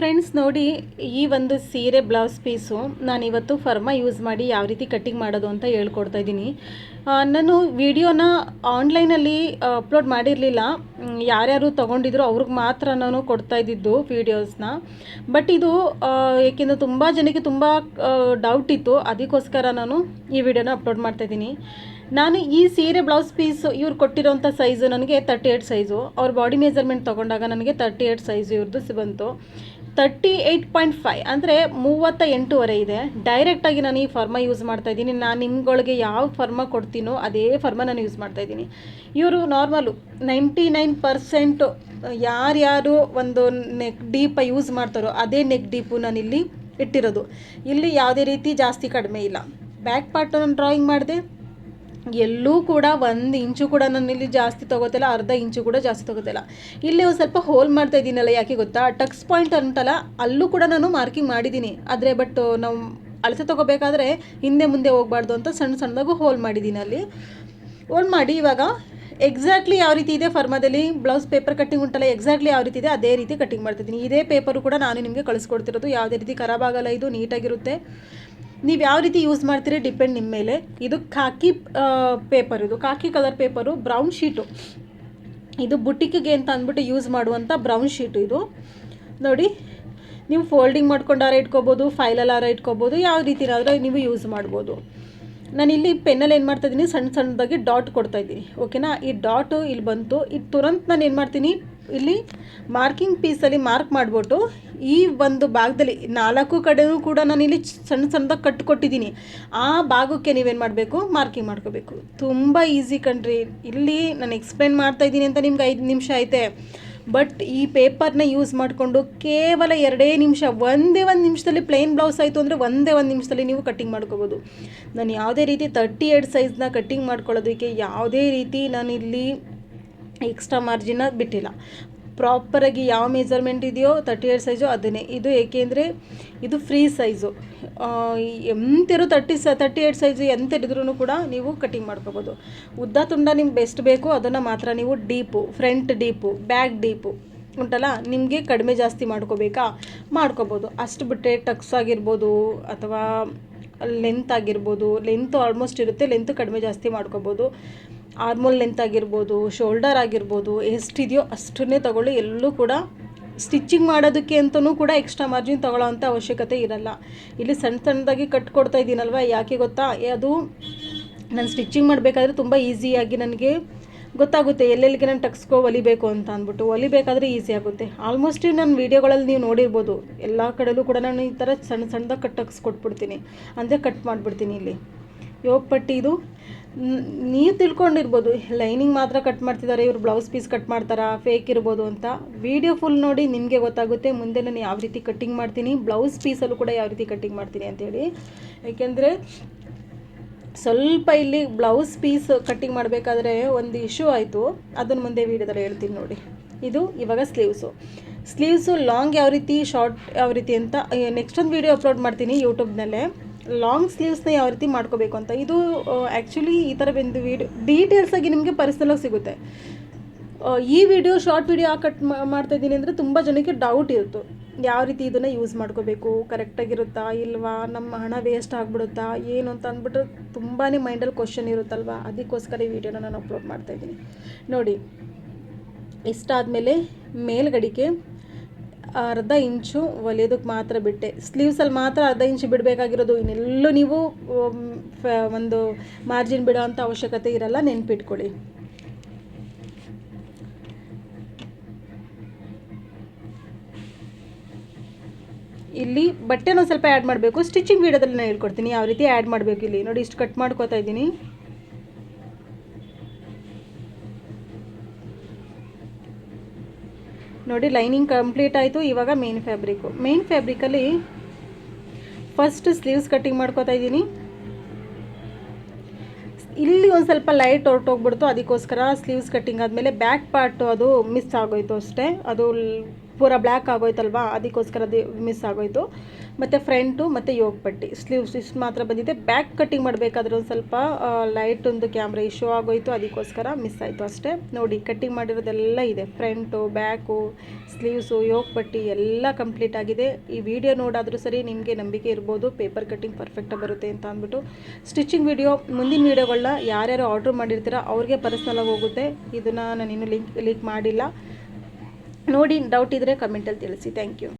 Friends ನೋಡಿ, ಈ ಒಂದು ಸೀರೆ ಬ್ಲೌಸ್ ಪೀಸು ನಾನು ಇವತ್ತು ಫರ್ಮಾ ಯೂಸ್ ಮಾಡಿ ಯಾವ ರೀತಿ ಕಟ್ಟಿಂಗ್ ಮಾಡೋದು ಅಂತ ಹೇಳ್ಕೊಡ್ತಾ ಇದ್ದೀನಿ. ನಾನು ವಿಡಿಯೋನ ಆನ್ಲೈನಲ್ಲಿ ಅಪ್ಲೋಡ್ ಮಾಡಿರಲಿಲ್ಲ. ಯಾರ್ಯಾರು ತೊಗೊಂಡಿದ್ರು ಅವ್ರಿಗೆ ಮಾತ್ರ ನಾನು ಕೊಡ್ತಾ ಇದ್ದಿದ್ದು ವೀಡಿಯೋಸ್ನ ಬಟ್ ಇದು ಏಕೆಂದರೆ ತುಂಬ ಜನಕ್ಕೆ ತುಂಬ ಡೌಟ್ ಇತ್ತು. ಅದಕ್ಕೋಸ್ಕರ ನಾನು ಈ ವಿಡಿಯೋನ ಅಪ್ಲೋಡ್ ಮಾಡ್ತಾ ಇದ್ದೀನಿ. ನಾನು ಈ ಸೀರೆ ಬ್ಲೌಸ್ ಪೀಸ್ ಇವ್ರು ಕೊಟ್ಟಿರೋಂಥ ಸೈಜು ನನಗೆ ತರ್ಟಿ ಏಯ್ಟ್ ಸೈಜು ಅವ್ರ ಬಾಡಿ ಮೆಜರ್ಮೆಂಟ್ ತೊಗೊಂಡಾಗ ನನಗೆ ತರ್ಟಿ ಏಯ್ಟ್ ಸೈಜು ಇವ್ರದ್ದು ಬಂತು. ತರ್ಟಿ ಏಯ್ಟ್ ಪಾಯಿಂಟ್ ಫೈವ್ ಅಂದರೆ ಮೂವತ್ತ ಎಂಟುವರೆ ಇದೆ. ಡೈರೆಕ್ಟಾಗಿ ನಾನು ಈ ಫರ್ಮ ಯೂಸ್ ಮಾಡ್ತಾ ಇದ್ದೀನಿ. ನಾನು ನಿಮ್ಗಳಿಗೆ ಯಾವ ಫರ್ಮ ಕೊಡ್ತೀನೋ ಅದೇ ಫರ್ಮ ನಾನು ಯೂಸ್ ಮಾಡ್ತಾ ಇದ್ದೀನಿ. ಇವರು ನಾರ್ಮಲು ನೈಂಟಿ ನೈನ್ ಪರ್ಸೆಂಟು ಯಾರ್ಯಾರು ಒಂದು ನೆಕ್ ಡೀಪ ಯೂಸ್ ಮಾಡ್ತಾರೋ ಅದೇ ನೆಕ್ ಡೀಪು ಇಲ್ಲಿ ಇಟ್ಟಿರೋದು. ಇಲ್ಲಿ ಯಾವುದೇ ರೀತಿ ಜಾಸ್ತಿ ಕಡಿಮೆ ಇಲ್ಲ. ಬ್ಯಾಕ್ ಪಾರ್ಟ್ ನಾನು ಡ್ರಾಯಿಂಗ್ ಮಾಡಿದೆ. ಎಲ್ಲೂ ಕೂಡ ಒಂದು ಇಂಚು ಕೂಡ ನಾನು ಇಲ್ಲಿ ಜಾಸ್ತಿ ತೊಗೋತಿಲ್ಲ, ಅರ್ಧ ಇಂಚು ಕೂಡ ಜಾಸ್ತಿ ತೊಗೋತಿಲ್ಲ. ಇಲ್ಲಿ ಒಂದು ಸ್ವಲ್ಪ ಹೋಲ್ ಮಾಡ್ತಾ ಇದ್ದೀನಲ್ಲ, ಯಾಕೆ ಗೊತ್ತಾ? ಟಕ್ಸ್ ಪಾಯಿಂಟ್ ಅಂತಲ್ಲ, ಅಲ್ಲೂ ಕೂಡ ನಾನು ಮಾರ್ಕಿಂಗ್ ಮಾಡಿದ್ದೀನಿ. ಆದರೆ ಬಟ್ ನಾವು ಅಳತೆ ತೊಗೋಬೇಕಾದ್ರೆ ಹಿಂದೆ ಮುಂದೆ ಹೋಗ್ಬಾರ್ದು ಅಂತ ಸಣ್ಣ ಸಣ್ಣದಾಗೂ ಹೋಲ್ ಮಾಡಿದ್ದೀನಿ ಅಲ್ಲಿ. ಹೋಲ್ ಮಾಡಿ ಇವಾಗ ಎಕ್ಸಾಕ್ಟ್ಲಿ ಯಾವ ರೀತಿ ಇದೆ ಫರ್ಮಾದಲ್ಲಿ? ಬ್ಲೌಸ್ ಪೇಪರ್ ಕಟ್ಟಿಂಗ್ ಉಂಟಲ್ಲ ಎಕ್ಸಾಕ್ಟ್ಲಿ ಯಾವ ರೀತಿ ಇದೆ? ಅದೇ ರೀತಿ ಕಟ್ಟಿಂಗ್ ಮಾಡ್ತಿದ್ದೀನಿ ಇದೇ ಪೇಪರು ಕೂಡ ನಾನು ನಿಮಗೆ ಕಳಿಸ್ಕೊಡ್ತಿರೋದು. ಯಾವುದೇ ರೀತಿ ಖರಾಬ್ ಆಗಲ್ಲ, ಇದು ನೀಟಾಗಿರುತ್ತೆ ನೀವು ಯಾವ ರೀತಿ ಯೂಸ್ ಮಾಡ್ತೀರಿ ಡಿಪೆಂಡ್ ನಿಮ್ಮ ಮೇಲೆ. ಇದು ಖಾಕಿ ಪೇಪರ್ ಇದು. Khaki colour paper brown sheet ಇದು ಬುಟಿಕ್ಗೆ ಅಂತ ಅಂದ್ಬಿಟ್ಟು ಯೂಸ್ ಮಾಡುವಂಥ ಬ್ರೌನ್ ಶೀಟು ಇದು. ನೋಡಿ, ನೀವು ಫೋಲ್ಡಿಂಗ್ ಮಾಡ್ಕೊಂಡಾರ ಇಟ್ಕೋಬೋದು ಫೈಲಲ್ಲಾರ ಇಟ್ಕೋಬೋದು, ಯಾವ ರೀತಿ ರೀತಿನಾದರೂ ನೀವು ಯೂಸ್ ಮಾಡ್ಬೋದು. ನಾನಿಲ್ಲಿ ಪೆನ್ನಲ್ಲಿ ಏನು ಮಾಡ್ತಾಯಿದ್ದೀನಿ ಸಣ್ಣ ಸಣ್ಣದಾಗಿ ಡಾಟ್ ಕೊಡ್ತಾ ಇದ್ದೀನಿ. ಓಕೆನಾ ಈ ಡಾಟು ಇಲ್ಲಿ ಬಂತು. ಇದು ತುರಂತ ನಾನು ಏನು ಮಾಡ್ತೀನಿ, ಇಲ್ಲಿ ಮಾರ್ಕಿಂಗ್ ಪೀಸಲ್ಲಿ ಮಾರ್ಕ್ ಮಾಡಿಬಿಟ್ಟು ಈ ಒಂದು ಭಾಗದಲ್ಲಿ ನಾಲ್ಕು ಕಡೆಯೂ ಕೂಡ ನಾನು ಇಲ್ಲಿ ಸಣ್ಣ ಸಣ್ಣದಾಗಿ ಕಟ್ಟು ಕೊಟ್ಟಿದ್ದೀನಿ ಆ ಭಾಗಕ್ಕೆ ನೀವೇನು ಮಾಡಬೇಕು? ಮಾರ್ಕಿಂಗ್ ಮಾಡ್ಕೋಬೇಕು. ತುಂಬ ಈಸಿ ಕಣ್ರಿ. ಇಲ್ಲಿ ನಾನು ಎಕ್ಸ್ಪ್ಲೇನ್ ಮಾಡ್ತಾ ಇದ್ದೀನಿ ಅಂತ ನಿಮ್ಗೆ ಐದು ನಿಮಿಷ ಐತೆ. ಬಟ್ ಈ ಪೇಪರ್ನ ಯೂಸ್ ಮಾಡಿಕೊಂಡು ಕೇವಲ ಎರಡೇ ನಿಮಿಷ, ಒಂದೇ ಒಂದು ನಿಮಿಷದಲ್ಲಿ ಪ್ಲೇನ್ ಬ್ಲೌಸ್ ಆಯಿತು ಅಂದರೆ ಒಂದೇ ಒಂದು ನಿಮಿಷದಲ್ಲಿ ನೀವು ಕಟ್ಟಿಂಗ್ ಮಾಡ್ಕೋಬೋದು. ನಾನು ಯಾವುದೇ ರೀತಿ ತರ್ಟಿ ಏಟ್ ಸೈಜ್ನ ಕಟ್ಟಿಂಗ್ ಮಾಡ್ಕೊಳ್ಳೋದಕ್ಕೆ ಯಾವುದೇ ರೀತಿ ನಾನು ಇಲ್ಲಿ ಎಕ್ಸ್ಟ್ರಾ ಮಾರ್ಜಿನ ಬಿಟ್ಟಿಲ್ಲ. ಪ್ರಾಪರಾಗಿ ಯಾವ ಮೆಜರ್ಮೆಂಟ್ ಇದೆಯೋ ತರ್ಟಿ ಏಟ್ ಸೈಜು ಅದನ್ನೇ. ಇದು ಏಕೆಂದರೆ ಇದು ಫ್ರೀ ಸೈಜು ಎಂತಿರೋ ತರ್ಟಿ ಸ ತರ್ಟಿ ಏಟ್ ಸೈಜು ಎಂತ ಹಿಡಿದ್ರೂ ಕೂಡ ನೀವು ಕಟಿಂಗ್ ಮಾಡ್ಕೋಬೋದು. ಉದ್ದ ತುಂಡ ನಿಮ್ಗೆ ಬೆಸ್ಟ್ ಬೇಕು, ಅದನ್ನು ಮಾತ್ರ ನೀವು deep front deep back deep ಉಂಟಲ್ಲ, ನಿಮಗೆ ಕಡಿಮೆ ಜಾಸ್ತಿ ಮಾಡ್ಕೋಬೇಕಾ? ಮಾಡ್ಕೋಬೋದು. ಅಷ್ಟು ಬಿಟ್ಟರೆ ಟಕ್ಸ್ ಆಗಿರ್ಬೋದು, ಅಥವಾ ಲೆಂತ್ ಆಗಿರ್ಬೋದು ಲೆಂತ್ ಆಲ್ಮೋಸ್ಟ್ ಇರುತ್ತೆ ಲೆಂತ್ ಕಡಿಮೆ ಜಾಸ್ತಿ ಮಾಡ್ಕೋಬೋದು. ಆರ್ಮೋಲ್ ಲೆಂತ್ ಆಗಿರ್ಬೋದು ಶೋಲ್ಡರ್ ಆಗಿರ್ಬೋದು ಎಷ್ಟಿದೆಯೋ ಅಷ್ಟನ್ನೇ ತಗೊಳ್ಳಿ, ಎಲ್ಲೂ ಕೂಡ ಸ್ಟಿಚ್ಚಿಂಗ್ ಮಾಡೋದಕ್ಕೆ ಅಂತಲೂ ಕೂಡ ಎಕ್ಸ್ಟ್ರಾ ಮಾರ್ಜಿನ್ ತೊಗೊಳ್ಳೋ ಅವಶ್ಯಕತೆ ಇರಲ್ಲ. ಇಲ್ಲಿ ಸಣ್ಣ ಸಣ್ಣದಾಗಿ ಕಟ್ ಕೊಡ್ತಾ ಇದ್ದೀನಲ್ವ ಯಾಕೆ ಗೊತ್ತಾ? ಅದು ನಾನು ಸ್ಟಿಚ್ಚಿಂಗ್ ಮಾಡಬೇಕಾದ್ರೆ ತುಂಬ ಈಸಿಯಾಗಿ ನನಗೆ ಗೊತ್ತಾಗುತ್ತೆ, ಎಲ್ಲೆಲ್ಲಿಗೆ ನಾನು ಟಕ್ಸ್ಕೋ ಒಲಿಬೇಕು ಅಂತ ಅಂದ್ಬಿಟ್ಟು. ಒಲಿಬೇಕಾದ್ರೆ ಈಸಿ ಆಗುತ್ತೆ. ಆಲ್ಮೋಸ್ಟ್ ನನ್ನ ವೀಡಿಯೋಗಳಲ್ಲಿ ನೀವು ನೋಡಿರ್ಬೋದು. ಎಲ್ಲ ಕಡೆಯಲ್ಲೂ ಕೂಡ ನಾನು ಈ ಥರ ಸಣ್ಣ ಸಣ್ಣದಾಗ ಕಟ್ ಟಕ್ಸ್ ಕೊಟ್ಬಿಡ್ತೀನಿ. ಅಂದರೆ ಕಟ್ ಮಾಡಿಬಿಡ್ತೀನಿ ಇಲ್ಲಿ. ಯೋಗ ಪಟ್ಟಿ ಇದು. ನೀವು ತಿಳ್ಕೊಂಡಿರ್ಬೋದು ಲೈನಿಂಗ್ ಮಾತ್ರ ಕಟ್ ಮಾಡ್ತಿದ್ದಾರೆ ಇವರು ಬ್ಲೌಸ್ ಪೀಸ್ ಕಟ್ ಮಾಡ್ತಾರಾ ಫೇಕ್ ಇರ್ಬೋದು ಅಂತ. ವಿಡಿಯೋ ಫುಲ್ ನೋಡಿ ನಿಮಗೆ ಗೊತ್ತಾಗುತ್ತೆ, ಮುಂದೆ ನಾನು ಯಾವ ರೀತಿ ಕಟ್ಟಿಂಗ್ ಮಾಡ್ತೀನಿ ಬ್ಲೌಸ್ ಪೀಸಲ್ಲೂ ಕೂಡ ಯಾವ ರೀತಿ ಕಟ್ಟಿಂಗ್ ಮಾಡ್ತೀನಿ ಅಂತೇಳಿ. ಏಕೆಂದರೆ ಸ್ವಲ್ಪ ಇಲ್ಲಿ ಬ್ಲೌಸ್ ಪೀಸ್ ಕಟ್ಟಿಂಗ್ ಮಾಡಬೇಕಾದ್ರೆ ಒಂದು ಇಶ್ಯೂ ಆಯಿತು. ಅದನ್ನು ಮುಂದೆ ವೀಡಿಯೋದಲ್ಲಿ ಹೇಳ್ತೀನಿ ನೋಡಿ. ಇದು ಇವಾಗ ಸ್ಲೀವ್ಸು. ಸ್ಲೀವ್ಸು ಲಾಂಗ್ ಯಾವ ರೀತಿ, ಶಾರ್ಟ್ ಯಾವ ರೀತಿ ಅಂತ ನೆಕ್ಸ್ಟ್ ಒಂದು ವೀಡಿಯೋ ಅಪ್ಲೋಡ್ ಮಾಡ್ತೀನಿ ಯೂಟ್ಯೂಬ್ನಲ್ಲೇ. ಲಾಂಗ್ ಸ್ಲೀವ್ಸ್ನ ಯಾವ ರೀತಿ ಮಾಡ್ಕೋಬೇಕು ಅಂತ. ಇದು ಆ್ಯಕ್ಚುಲಿ ಈ ಥರ ಒಂದು ವೀಡಿಯೋ ಡೀಟೇಲ್ಸಾಗಿ ನಿಮಗೆ ಪರ್ಸನಲಾಗಿ ಸಿಗುತ್ತೆ. ಈ ವಿಡಿಯೋ ಶಾರ್ಟ್ ವಿಡಿಯೋ ಕಟ್ ಮಾಡ್ತಾ ಇದ್ದೀನಿ ಅಂದರೆ ತುಂಬ ಜನಕ್ಕೆ ಡೌಟ್ ಇರುತ್ತೆ. ಯಾವ ರೀತಿ ಇದನ್ನು ಯೂಸ್ ಮಾಡ್ಕೋಬೇಕು ಕರೆಕ್ಟಾಗಿರುತ್ತಾ ಇಲ್ವಾ, ನಮ್ಮ ಹಣ ವೇಸ್ಟ್ ಆಗಿಬಿಡುತ್ತಾ ಏನು ಅಂತ ಅಂದ್ಬಿಟ್ಟು ತುಂಬಾ ಮೈಂಡಲ್ಲಿ ಕ್ವಶನ್ ಇರುತ್ತಲ್ವ? ಅದಕ್ಕೋಸ್ಕರ ಈ ವಿಡಿಯೋನ ನಾನು ಅಪ್ಲೋಡ್ ಮಾಡ್ತಾ ಇದ್ದೀನಿ. ನೋಡಿ ಇಷ್ಟಾದಮೇಲೆ ಮೇಲ್ಗಡಿಗೆ ಅರ್ಧ ಇಂಚು ಹೊಲಿಯೋದಕ್ಕೆ ಮಾತ್ರ ಬಿಟ್ಟೆ. ಸ್ಲೀವ್ಸಲ್ಲಿ ಮಾತ್ರ ಅರ್ಧ ಇಂಚು ಬಿಡಬೇಕಾಗಿರೋದು. ಇನ್ನೆಲ್ಲೂ ನೀವು ಒಂದು ಮಾರ್ಜಿನ್ ಬಿಡೋ ಅಂಥ ಅವಶ್ಯಕತೆ ಇರಲ್ಲ, ನೆನ್ಪಿಟ್ಕೊಳ್ಳಿ. ಇಲ್ಲಿ ಬಟ್ಟೆನ ಸ್ವಲ್ಪ ಆ್ಯಡ್ ಮಾಡಬೇಕು. ಸ್ಟಿಚಿಂಗ್ ವೀಡಿಯೋದಲ್ಲಿ ನಾನು ಹೇಳ್ಕೊಡ್ತೀನಿ. ಯಾವ ರೀತಿ ಆ್ಯಡ್ ಮಾಡಬೇಕು ಇಲ್ಲಿ. ನೋಡಿ, ಇಷ್ಟು ಕಟ್ ಮಾಡ್ಕೋತಾ ಇದ್ದೀನಿ. ನೋಡಿ ಲೈನಿಂಗ್ ಕಂಪ್ಲೀಟ್ ಆಯಿತು. ಇವಾಗ ಮೇನ್ ಫ್ಯಾಬ್ರಿಕ್ಕು ಮೇನ್ ಫ್ಯಾಬ್ರಿಕಲ್ಲಿ ಫಸ್ಟ್ ಸ್ಲೀವ್ಸ್ ಕಟ್ಟಿಂಗ್ ಮಾಡ್ಕೋತಾ ಇದ್ದೀನಿ. ಇಲ್ಲಿ ಒಂದು ಸ್ವಲ್ಪ ಲೈಟ್ ಹೊರಟೋಗ್ಬಿಡ್ತು ಅದಕ್ಕೋಸ್ಕರ ಸ್ಲೀವ್ಸ್ ಕಟ್ಟಿಂಗ್ ಆದಮೇಲೆ ಬ್ಯಾಕ್ ಪಾರ್ಟು ಅದು ಮಿಸ್ ಆಗೋಯ್ತು ಅಷ್ಟೇ. ಅದು ಪೂರ ಬ್ಲ್ಯಾಕ್ ಆಗೋಯ್ತಲ್ವಾ? ಅದಕ್ಕೋಸ್ಕರ ಅದು ಮಿಸ್ ಆಗೋಯ್ತು. ಮತ್ತು ಫ್ರಂಟು ಮತ್ತು ಯೋಗ ಪಟ್ಟಿ. ಸ್ಲೀವ್ಸ್ ಇಷ್ಟು ಮಾತ್ರ ಬಂದಿದೆ. ಬ್ಯಾಕ್ ಕಟ್ಟಿಂಗ್ ಮಾಡಬೇಕಾದ್ರೆ ಒಂದು ಸ್ವಲ್ಪ ಲೈಟ್ ಒಂದು ಕ್ಯಾಮ್ರಾ ಇಶ್ಯೂ ಆಗೋಯ್ತು. ಅದಕ್ಕೋಸ್ಕರ ಮಿಸ್ ಆಯಿತು ಅಷ್ಟೇ. ನೋಡಿ ಕಟ್ಟಿಂಗ್ ಮಾಡಿರೋದೆಲ್ಲ ಇದೆ. ಫ್ರಂಟು, ಬ್ಯಾಕು, ಸ್ಲೀವ್ಸು, ಯೋಗ ಪಟ್ಟಿ ಎಲ್ಲ ಕಂಪ್ಲೀಟ್ ಆಗಿದೆ. ಈ ವಿಡಿಯೋ ನೋಡಾದರೂ ಸರಿ ನಿಮಗೆ ನಂಬಿಕೆ ಇರ್ಬೋದು. ಪೇಪರ್ ಕಟ್ಟಿಂಗ್ ಪರ್ಫೆಕ್ಟಾಗಿ ಬರುತ್ತೆ ಅಂತ ಅಂದ್ಬಿಟ್ಟು. ಸ್ಟಿಚಿಂಗ್ ವಿಡಿಯೋ ಮುಂದಿನ ವೀಡಿಯೋಗಳನ್ನ ಯಾರ್ಯಾರು ಆರ್ಡ್ರ್ ಮಾಡಿರ್ತೀರ ಅವ್ರಿಗೆ ಪರ್ಸ್ನಲಾಗಿ ಹೋಗುತ್ತೆ. ಇದನ್ನು ನಾನು ಇನ್ನೂ ಲಿಂಕ್ ಲೀಕ್ ಮಾಡಿಲ್ಲ. ನೋಡಿ ಡೌಟ್ ಇದ್ದರೆ ಕಮೆಂಟಲ್ಲಿ ತಿಳಿಸಿ. Thank you